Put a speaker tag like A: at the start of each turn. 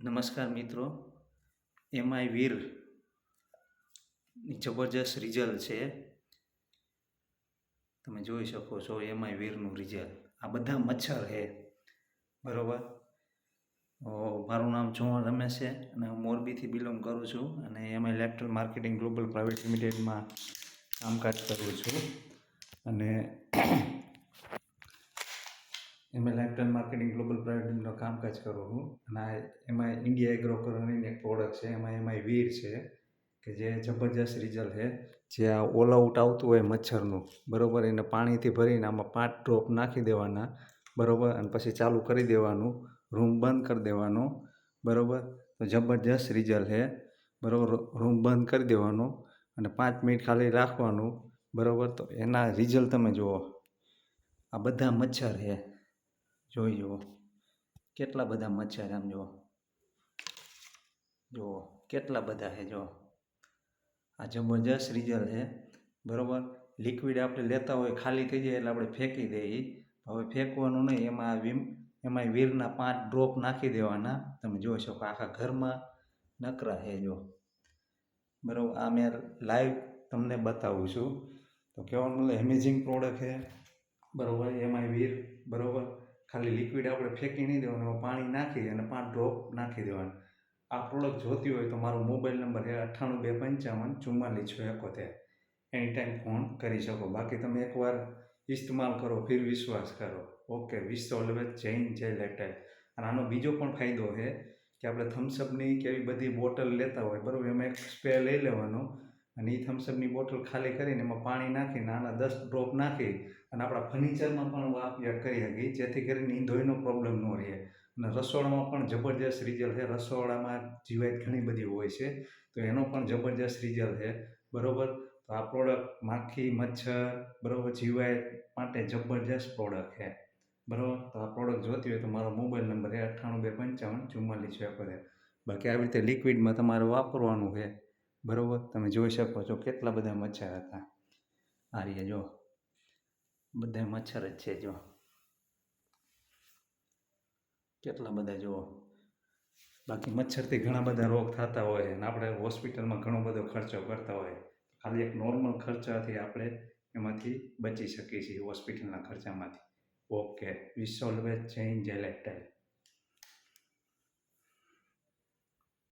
A: નમસ્કાર મિત્રો. એમઆઈ વીર જબરજસ્ત રિઝલ્ટ છે. તમે જોઈ શકો છો એમઆઈ વીરનું રિઝલ્ટ આ બધા મચ્છર છે. બરાબર? મારું નામ ચૌહાણ રમેશ છે અને હું મોરબીથી બિલોંગ કરું છું અને MI laptop marketing global private લિમિટેડમાં કામકાજ કરું છું. અને એમાં લાઇફટાઈમ માર્કેટિંગ ગ્લોબલ પ્રાઇવેટનું કામકાજ કરું છું. અને એમાં ઇન્ડિયા એગ્રો કરીને એક પ્રોડક્ટ છે, એમાં એમાં વીર છે, કે જે જબરજસ્ત રિઝલ્ટ છે. જે આ ઓલ આઉટ આવતું હોય મચ્છરનું, બરાબર? એને પાણીથી ભરીને આમાં પાંચ ડ્રોપ નાખી દેવાના, બરાબર? અને પછી ચાલુ કરી દેવાનું રૂમ બંધ કરી દેવાનો, બરોબર? તો જબરજસ્ત રિઝલ્ટ છે, બરાબર? રૂમ બંધ કરી દેવાનો અને પાંચ મિનિટ ખાલી રાખવાનું, બરાબર? તો એના રિઝલ્ટ તમે જુઓ. આ બધા મચ્છર છે. જોઈ જુઓ. કેટલા બધા મચ્છર આમ જુઓ. જુઓ, કેટલા બધા છે જુઓ. આ જબરજસ્ત રિઝલ્ટ છે બરાબર? લિક્વિડ આપણે લેતા હોય, ખાલી થઈ જાય એટલે આપણે ફેંકી દઈએ હવે ફેંકવાનું નહીં, એમાં વિમ એમાં વીરના પાંચ ડ્રોપ નાખી દેવાના. તમે જોઈ શકો આખા ઘરમાં નકરા છે જો બરાબર? આ મેં લાઈવ તમને બતાવું છું. તો કહેવાનું મતલબ એમેઝિંગ પ્રોડક્ટ છે બરાબર? એમાં વીર, બરાબર? ખાલી લિક્વિડ આપણે ફેંકી નહીં દેવાનું પાણી નાખી અને પાંચ ડ્રોપ નાખી દેવાનું. આ પ્રોડક્ટ જોતી હોય તો મારો મોબાઈલ નંબર છે અઠ્ઠાણું બે પંચાવન ચુમ્માલીસ છો એકોતેર. એની ટાઈમ ફોન કરી શકો. બાકી તમે એકવાર ઇસ્તેમાલ કરો, ફિર વિશ્વાસ કરો. ઓકે વિશ્વ ઓલવેઝ જૈન જય લેટાઈ અને આનો બીજો પણ ફાયદો છે કે આપણે થમ્સઅપની કે એવી બધી બોટલ લેતા હોય, બરાબર, એમાં એક સ્પ્રે લઈ લેવાનો. અને એ થમ્સઅપની બોટલ ખાલી કરીને એમાં પાણી નાખીને આના દસ ડ્રોપ નાખી અને આપણા ફર્નિચરમાં પણ ઉપયોગ કરી શકીએ. જેથી કરીને ઈંધોઈનો પ્રોબ્લેમ ન રહે. અને રસોડામાં પણ જબરજસ્ત રિઝલ્ટ છે. રસોડામાં જીવાત ઘણી બધી હોય છે. તો એનો પણ જબરજસ્ત રિઝલ્ટ છે. બરાબર? તો આ પ્રોડક્ટ માખી, મચ્છર, બરાબર? જીવાત માટે જબરજસ્ત પ્રોડક્ટ છે. બરાબર? તો આ પ્રોડક્ટ જોતી હોય તો મારો મોબાઈલ નંબર છે અઠ્ઠાણું બે પંચાવન, ચુમ્માલીસ બાકી આવી રીતે લિક્વિડમાં તમારે વાપરવાનું છે. બરાબર? તમે જોઈ શકો છો કેટલા બધા મચ્છર હતા. આ રીતે જો. બધા મચ્છર જ છે, જો. કેટલા બધા, જુઓ. બાકી મચ્છરથી ઘણા બધા રોગ થતા હોય અને આપણે હોસ્પિટલમાં ઘણો બધો ખર્ચો કરતા હોય. ખાલી એક નોર્મલ ખર્ચાથી આપણે એમાંથી બચી શકીએ છીએ હોસ્પિટલના ખર્ચામાંથી. ઓકે. વિશ્વ ઓલવેઝ ચેન્જ જય